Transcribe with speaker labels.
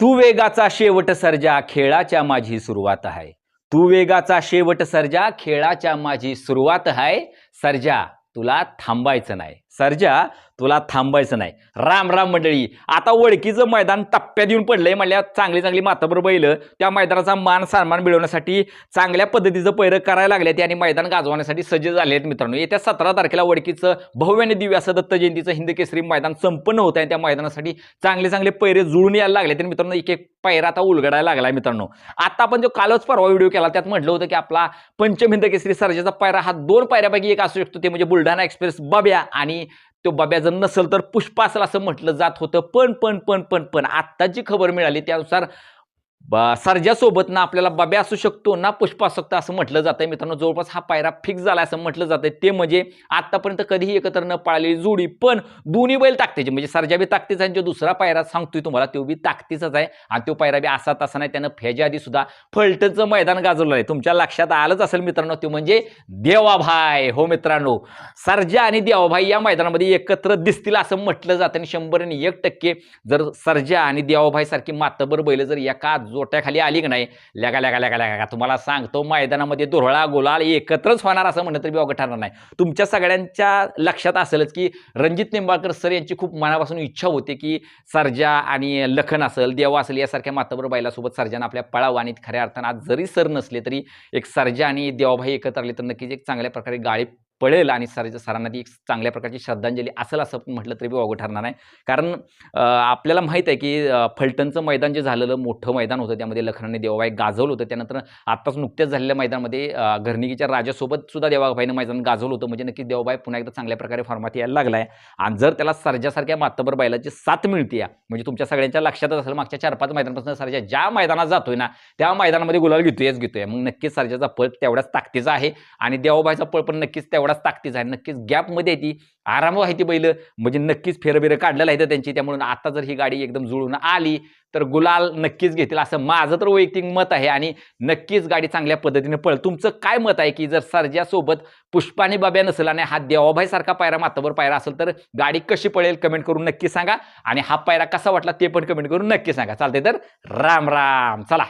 Speaker 1: तू वेगाचा शेवट सर्जा खेळाच्या माझी सुरुवात आहे. तू वेगाचा शेवट सर्जा खेळाच्या माझी सुरुवात आहे. सर्जा तुला थांबायचं नाही. सर्जा तुला थांबायचं नाही. राम राम मंडळी आता ओळखीचं मैदान टप्प्यात येऊन पडलंय म्हणल्या चांगली चांगली माताबर बैलं त्या मैदानाचा मान सन्मान मिळवण्यासाठी चांगल्या पद्धतीचं पैरं करायला लागले ते आणि मैदान गाजवण्यासाठी सज्ज झाले आहेत मित्रांनो. येत्या सतरा तारखेला ओळखीचं भव्य आणि दिव्य असं दत्त जयंतीचं हिंद केसरी मैदान संपन्न होत आहे त्या मैदानासाठी चांगले चांगले पैरे जुळून यायला लागले तर मित्रांनो एक एक पैरा आता उलगडायला लागलाय मित्रांनो. आता आपण जो कालच परवा व्हिडिओ केला त्यात म्हटलं होतं की आपला पंचमहिंद केसरी सर्जाचा पायरा हा दोन पायऱ्यापैकी एक असू शकतो ते म्हणजे बुलढाणा एक्सप्रेस बब्या आणि तो बाब्या जर नसेल तर पुष्पा असेल असं म्हटलं जात होतं. पण पण पण पण पण आत्ताची खबर मिळाली त्यानुसार ब- सर्जासोबत ना आपल्याला बब्या असू शकतो ना पुष्पा असू शकतो असं म्हटलं जातंय. मित्रांनो जवळपास हा पायरा फिक्स झाला असं म्हटलं जातंय. ते म्हणजे आतापर्यंत कधीही एकत्र न पाळलेली जोडी पण दोन्ही बैल ताकतीचे म्हणजे सर्जा बी ताकतीचा आणि जो दुसरा पायरा सांगतोय तुम्हाला तो बी ताकदीचाच आहे. आणि तो पायरा बी असा तसा नाही त्यानं फेजा आधी सुद्धा फलटणचं मैदान गाजवलं आहे. तुमच्या लक्षात आलंच असेल मित्रांनो तो म्हणजे देवाभाई. हो मित्रांनो सर्जा आणि देवाभाई या मैदानामध्ये एकत्र दिसतील असं म्हटलं जातं आणि शंभर आणि एक टक्के जर सर्जा आणि देवाभाई सारखी मातबर बैल जर एका जोट्याखाली आली की नाही? लगा लगा लगा लगा तुम्हाला सांगतो मैदानामध्ये दुरळा गुलाल एकत्रच होणार असं म्हणलं तरी अवघड ठरणार नाही. तुमच्या सगळ्यांच्या लक्षात असेलच की रणजित निंबाळकर सर यांची खूप मनापासून इच्छा होती की सर्जा आणि लखन असेल देवा असेल यासारख्या मातबर बैलासोबत सर्जानं आपल्या पळावं आणि खऱ्या अर्थानं आज जरी सर नसले तरी एक सर्जा आणि देवाभाई एकत्र आले तर नक्कीच एक चांगल्या प्रकारे गाळी पळेल आणि सर सरांना ती एक चांगल्या प्रकारची श्रद्धांजली असेल असं म्हटलं तरी बी ठरणार नाही. कारण आपल्याला माहीत आहे की फलटणचं मैदान जे झालेलं मोठं मैदान होतं त्यामध्ये लखनाने देवाबाई गाजवलं होतं त्यानंतर आत्ताच नुकत्याच झालेल्या मैदानामध्ये अं, घरणिकीच्या राजासोबत सुद्धा देवाबाईनं मैदान गाजवलं होतं. म्हणजे नक्कीच देवाबाई पुन्हा एकदा चांगल्या प्रकारे फॉर्मात यायला लागला आहे आणि जर त्याला सर्जासारख्या मातबर बैलाची साथ मिळते म्हणजे तुमच्या सगळ्यांच्या लक्षातच असेल मागच्या चार पाच मैदानापासून सर्जा ज्या मैदानात जातोय ना त्या मैदानामध्ये गुलाल घेतोयच घेतोय. मग नक्कीच सर्जाचा पळ तेवढ्याच ताकदीचा आहे आणि देवाबाईचा पळ पण नक्कीच तेवढाच ताकदीचा आहे. नक्कीच गॅपमध्ये ती. आराम आहे ती बैल. म्हणजे नक्कीच फेरबिरं काढलेलं आहे त्यांची. त्यामुळे आता जर ही गाडी एकदम जुळून आली तर गुलाल नक्कीच घेतील. असं माझं तर वैयक्तिक मत आहे आणि नक्कीच गाडी चांगल्या पद्धतीने पळ तुमचं काय मत आहे की जर सर्जासोबत पुष्पाने बाब्या नसेल आणि हा देवाभाई सारखा पायरा मातावर पायरा असेल तर गाडी कशी पळेल कमेंट करून नक्की सांगा. आणि हा पायरा कसा वाटला ते पण कमेंट करून नक्की सांगा. चालते तर राम राम. चला.